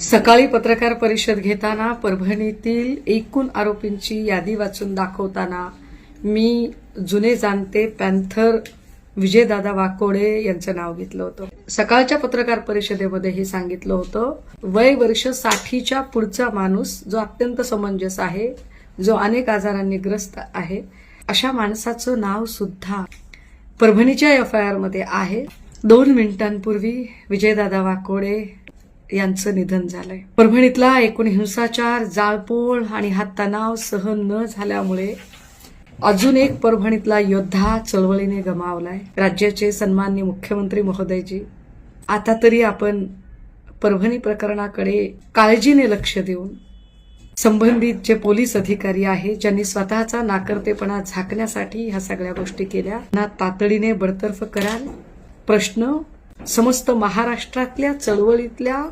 सकाळी पत्रकार परिषद घेताना परभणीतील एकूण आरोपींची यादी वाचून दाखवताना मी जुने जाणते पॅन्थर विजयदादा वाकोडे यांचं नाव घेतलं होतं. सकाळच्या पत्रकार परिषदेमध्ये हे सांगितलं होतं वय वर्ष साठीच्या पुढचा माणूस जो अत्यंत समंजस आहे जो अनेक आजारांनी ग्रस्त आहे अशा माणसाचं नाव सुद्धा परभणीच्या एफ आय आरमध्ये आहे. दोन मिनिटांपूर्वी विजयदादा वाकोडे यांचं निधन झालंय. परभणीतला एकूण हिंसाचार जाळपोळ आणि हा तणाव सहन न झाल्यामुळे अजून एक परभणीतला योद्धा चळवळीने गमावलाय. राज्याचे सन्मान्य मुख्यमंत्री महोदयजी आता तरी आपण परभणी प्रकरणाकडे काळजीने लक्ष देऊन संबंधित जे पोलीस अधिकारी आहे ज्यांनी स्वतःचा नाकर्तेपणा झाकण्यासाठी ह्या सगळ्या गोष्टी केल्या ना तातडीने बडतर्फ कराल. प्रश्न समस्त महाराष्ट्रातल्या चळवळीतल्या